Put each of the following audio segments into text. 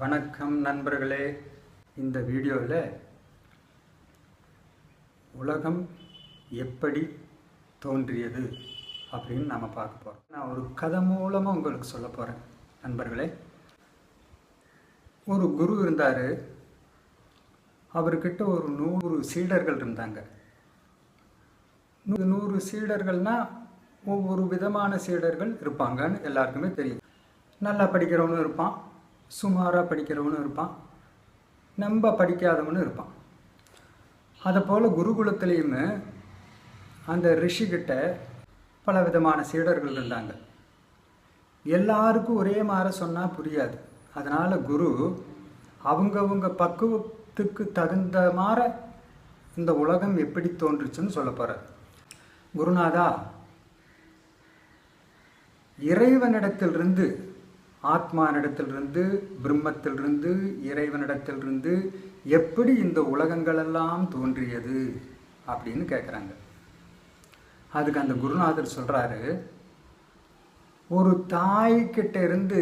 வணக்கம் நண்பர்களே. இந்த வீடியோவில் உலகம் எப்படி தோன்றியது அப்படின்னு நம்ம பார்க்க போகிறோம் நான் ஒரு கதை மூலமாக உங்களுக்கு சொல்ல போகிறேன் நண்பர்களே. ஒரு குரு இருந்தார். அவர்கிட்ட ஒரு நூறு சீடர்கள் இருந்தாங்க. நூறு சீடர்கள்னால் ஒவ்வொரு விதமான சீடர்கள் இருப்பாங்கன்னு எல்லாருக்குமே தெரியும். நல்லா படிக்கிறவனும் இருப்பான். சுமாராக படிக்கிறவனும் இருப்பான். நம்ம படிக்காதவனும் இருப்பான். அதை போல் குருகுலத்துலேயுமே அந்த ரிஷிகிட்ட பல விதமான சீடர்கள் இருந்தாங்க. எல்லாருக்கும் ஒரே மாதிரி சொன்னால் புரியாது. அதனால் குரு அவங்கவுங்க பக்குவத்துக்கு தகுந்த மாதிரி இந்த உலகம் எப்படி தோன்றுச்சுன்னு சொல்ல போகிறார் குருநாதா இறைவனிடத்திலிருந்து ஆத்மானிடத்திலிருந்து பிரம்மத்திலிருந்து இறைவனிடத்திலிருந்து எப்படி இந்த உலகங்களெல்லாம் தோன்றியது அப்படின்னு கேட்குறாங்க அதுக்கு அந்த குருநாதர் சொல்கிறாரு ஒரு தாய்கிட்ட இருந்து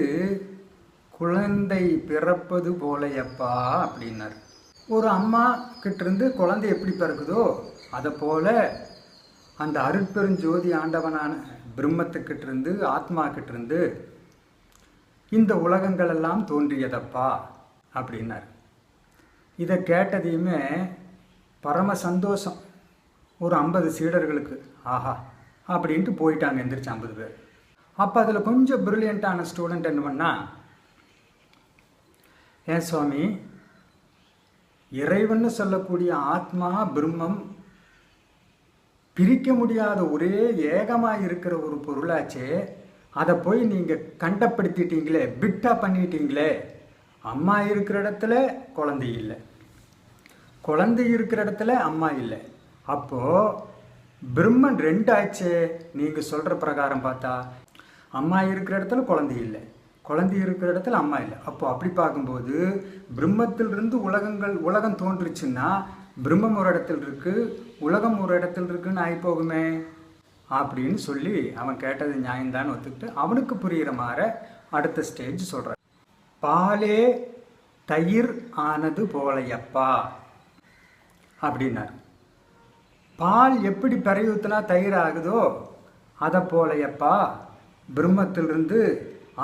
குழந்தை பிறப்பது போலையப்பா அப்படின்னார். ஒரு அம்மா கிட்ட இருந்து குழந்தை எப்படி பிறக்குதோ அதை போல அந்த அருட்பெருஞ்சோதி ஆண்டவனான பிரம்மத்துக்கிட்ட இருந்து ஆத்மா கிட்டிருந்து இந்த உலகங்களெல்லாம் தோன்றியதப்பா? அப்படின்னார். இதை கேட்டதையுமே பரம சந்தோஷம். ஒரு ஐம்பது சீடர்களுக்கு. ஆஹா அப்படின்ட்டு போயிட்டாங்க எந்திரிச்சு ஐம்பது பேர். அப்போ அதில் கொஞ்சம் ப்ரில்லியண்ட்டான ஸ்டூடெண்ட் என்ன பண்ணால் ஏன் சுவாமி இறைவன்னு சொல்லக்கூடிய ஆத்மா பிரம்மம் பிரிக்க முடியாத ஒரே ஏகமாக இருக்கிற ஒரு பொருளாச்சே. அதை போய் நீங்கள் கண்டப்படுத்திட்டீங்களே பிட்டா பண்ணிட்டீங்களே அம்மா இருக்கிற இடத்துல குழந்தை இல்லை. குழந்தை இருக்கிற இடத்துல அம்மா இல்லை. அப்போது பிரம்மன் ரெண்டு ஆச்சே நீங்கள் சொல்கிற பிரகாரம் பார்த்தா அம்மா இருக்கிற இடத்துல குழந்தை இல்லை. குழந்தை இருக்கிற இடத்துல அம்மா இல்லை. அப்போ அப்படி பார்க்கும்போது பிரம்மத்திலிருந்து உலகங்கள் உலகம் தோன்றுச்சுன்னா பிரம்மம் ஒரு இடத்துல இருக்குது உலகம் ஒரு இடத்துல இருக்குன்னு ஆகி போகுமே அப்படின்னு சொல்லி அவன் கேட்டது நியாயம்தான் ஒத்துக்கிட்டு அவனுக்கு புரிகிற மாதிரி அடுத்த ஸ்டேஜ் சொல்கிறான் பாலே தயிர் ஆனது போலையப்பா அப்படின்னார். பால் எப்படி பிறையூத்தினா தயிர் ஆகுதோ அதை போலையப்பா பிரம்மத்திலிருந்து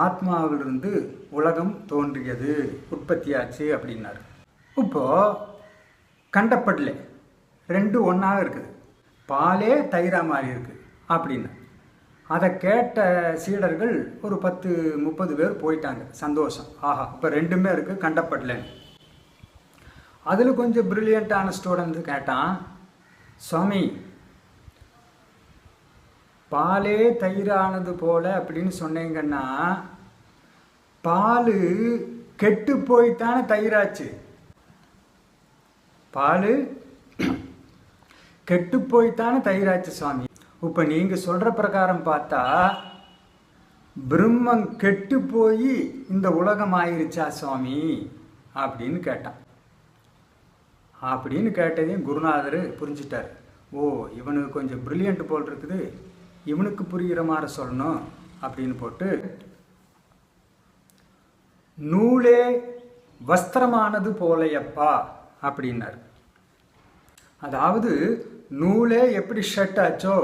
ஆத்மாவிலிருந்து உலகம் தோன்றியது உற்பத்தியாச்சு அப்படின்னார். இப்போது கண்டப்படல ரெண்டு ஒன்றாக இருக்குது. பாலே தயிராக மாறி இருக்குது அப்படின்னு. அதை கேட்ட சீடர்கள் ஒரு பத்து முப்பது பேர் போயிட்டாங்க. சந்தோஷம். ஆஹா இப்போ ரெண்டுமே இருக்குது கண்டப்படலன்னு. அதில் கொஞ்சம் ப்ரில்லியண்ட்டான ஸ்டூடெண்ட் கேட்டான் சுவாமி பாலே தயிரானது போல அப்படின்னு சொன்னீங்கன்னா பால் கெட்டு போய்த்தானே தயிராச்சு. பால் கெட்டு போய்த்தானே தயிராச்சு சுவாமி. இப்போ நீங்கள் சொல்கிற பிரகாரம் பார்த்தா பிரம்மம் கெட்டு போய் இந்த உலகம் ஆயிருச்சா சுவாமி? அப்படின்னு கேட்டான். அப்படின்னு கேட்டதையும் குருநாதர் புரிஞ்சிட்டார். ஓ இவனுக்கு கொஞ்சம் ப்ரில்லியண்ட் போல் இருக்குது. இவனுக்கு புரிகிற மாதிரி சொல்லணும் அப்படின்னு போட்டு நூலே வஸ்திரமானது போலையப்பா அப்படின்னார். அதாவது நூலே எப்படி ஷர்ட் ஆச்சோ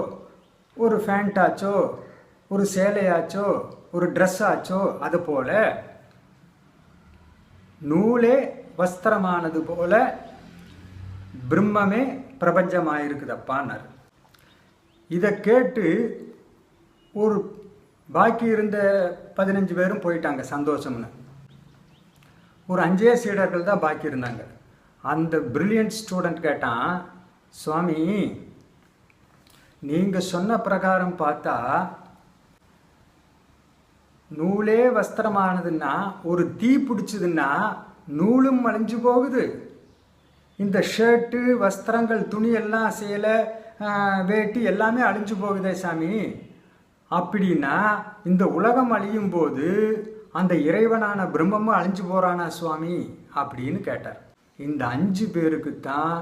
ஒரு ஃபேண்ட்டாச்சோ ஒரு சேலையாச்சோ ஒரு ட்ரெஸ் ஆச்சோ அது போல நூலே வஸ்திரமானது போல பிரம்மமே பிரபஞ்சமாயிருக்குதப்பான்னார் இதை கேட்டு ஒரு பாக்கி இருந்த பதினஞ்சு பேரும் போயிட்டாங்க சந்தோஷம்னு. ஒரு அஞ்சே சீடர்கள் தான் பாக்கி இருந்தாங்க. அந்த பிரில்லியன்ட் ஸ்டூடெண்ட் கேட்டான் சுவாமி நீங்கள் சொன்ன பிரகாரம் பார்த்தா நூலே வஸ்திரமானதுன்னா ஒரு தீ பிடிச்சதுன்னா நூலும் அழிஞ்சு போகுது. இந்த ஷர்ட்டு வஸ்திரங்கள் துணி எல்லாம் சேலை வேட்டி எல்லாமே அழிஞ்சு போகுதே சாமி. அப்படின்னா இந்த உலகம் அழியும் போது அந்த இறைவனான பிரம்மமும் அழிஞ்சு போகிறானா சுவாமி? அப்படின்னு கேட்டார். இந்த அஞ்சு பேருக்கு தான்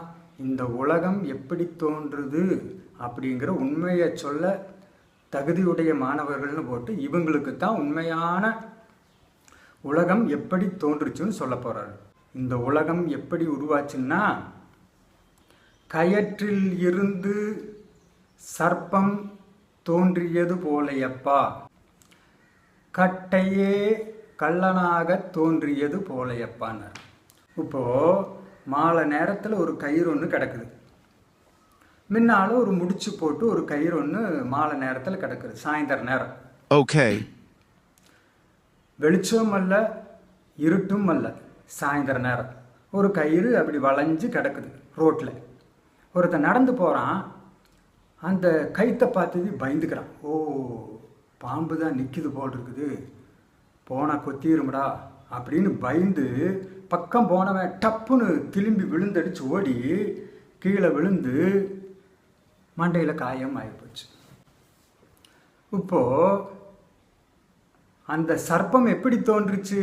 இந்த உலகம் எப்படி தோன்றுது? அப்படிங்கிற உண்மையை சொல்ல தகுதியுடைய மாணவர்கள்னு போட்டு இவங்களுக்கு தான் உண்மையான உலகம் எப்படி தோன்றுச்சுன்னு சொல்ல போகிறாரு இந்த உலகம் எப்படி உருவாச்சுன்னா கயற்றில் இருந்து சர்ப்பம் தோன்றியது போலையப்பா. கட்டையே கள்ளனாக தோன்றியது போலையப்பான்னார் இப்போது மாலை நேரத்தில் ஒரு கயிறு ஒன்று கிடக்குது. முன்னால ஒரு முடிச்சு போட்டு ஒரு கயிறு ஒன்று மாலை நேரத்தில் கிடக்குது சாயந்தர நேரம். Okay. வெளிச்சம் அல்ல இருட்டும் அல்ல சாயந்தர நேரம். ஒரு கயிறு அப்படி வளைஞ்சு கிடக்குது ரோட்டில் ஒருத்தன் நடந்து போகிறான் அந்த கைத்தை பார்த்து பயந்துக்கிறான். ஓ பாம்பு தான் நிற்கிது போல் இருக்குது போனால் கொத்திரும்டா அப்படின்னு பயந்து பக்கம் போனவன் டப்புன்னு திரும்பி விழுந்தடிச்சு ஓடி கீழே விழுந்து மண்டையில் காயம் ஆகிப்போச்சு இப்போ அந்த சர்ப்பம் எப்படி தோன்றுச்சு?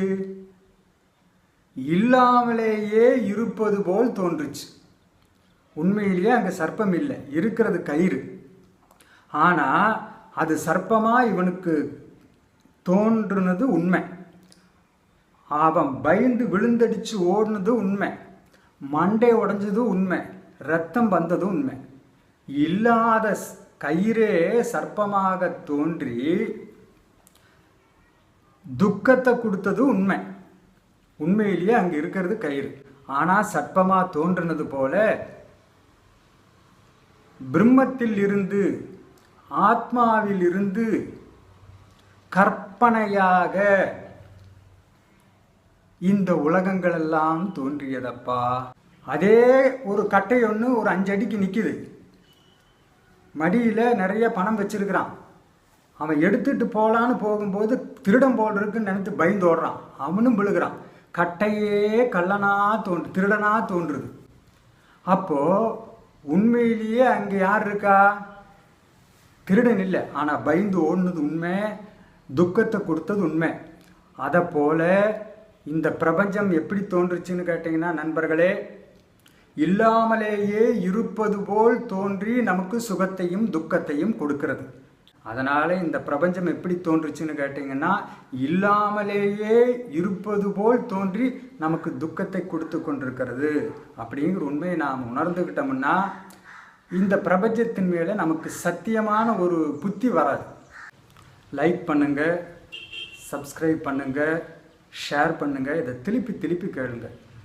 இல்லாமலேயே இருப்பது போல் தோன்றுச்சு. உண்மையிலேயே அங்கே சர்ப்பம் இல்லை இருக்கிறது கயிறு. ஆனால் அது சர்ப்பமாக இவனுக்கு தோன்றுனது உண்மை. அவன் பயந்து விழுந்தடிச்சு ஓடுனது உண்மை. மண்டை உடைஞ்சது உண்மை. ரத்தம் வந்தது உண்மை. இல்லாத கயிறே சர்ப்பமாக தோன்றி துக்கத்தை கொடுத்தது உண்மை. உண்மையிலேயே அங்கே இருக்கிறது கயிறு. ஆனால் சர்ப்பமாக தோன்றினது போல பிரம்மத்தில் இருந்து ஆத்மாவில் இருந்து கற்பனையாக இந்த உலகங்களெல்லாம் தோன்றியதப்பா. அதே ஒரு கட்டை ஒன்று ஒரு அஞ்சு அடிக்கு நிற்கிது மடியில் நிறைய பணம் வச்சிருக்கிறான். அவன் எடுத்துட்டு போகலான்னு போகும்போது திருடம் போல் இருக்குன்னு நினைத்து பயந்து ஓடுறான். அவனும் விழுகிறான். கட்டையே கள்ளனா தோன்று திருடனா தோன்றுது. அப்போது உண்மையிலேயே அங்கே யார் இருக்கா? திருடன் இல்லை. ஆனால் பயந்து ஓடுனது உண்மை துக்கத்தை கொடுத்தது உண்மை. அதை போல் இந்த பிரபஞ்சம் எப்படி தோன்றுச்சுன்னு கேட்டிங்கன்னா நண்பர்களே இல்லாமலேயே இருப்பது போல் தோன்றி நமக்கு சுகத்தையும் துக்கத்தையும் கொடுக்கிறது. அதனால் இந்த பிரபஞ்சம் எப்படி தோன்றுச்சுன்னு கேட்டிங்கன்னா இல்லாமலேயே இருப்பது போல் தோன்றி நமக்கு துக்கத்தை கொடுத்து கொண்டிருக்கிறது அப்படிங்கிற உண்மையை நாம் உணர்ந்துக்கிட்டோம்னா இந்த பிரபஞ்சத்தின் மேலே நமக்கு சத்தியமான ஒரு புத்தி வராது. லைக் பண்ணுங்க சப்ஸ்கிரைப் பண்ணுங்க ஷேர் பண்ணுங்க இதை திருப்பி திருப்பி கேளுங்கள்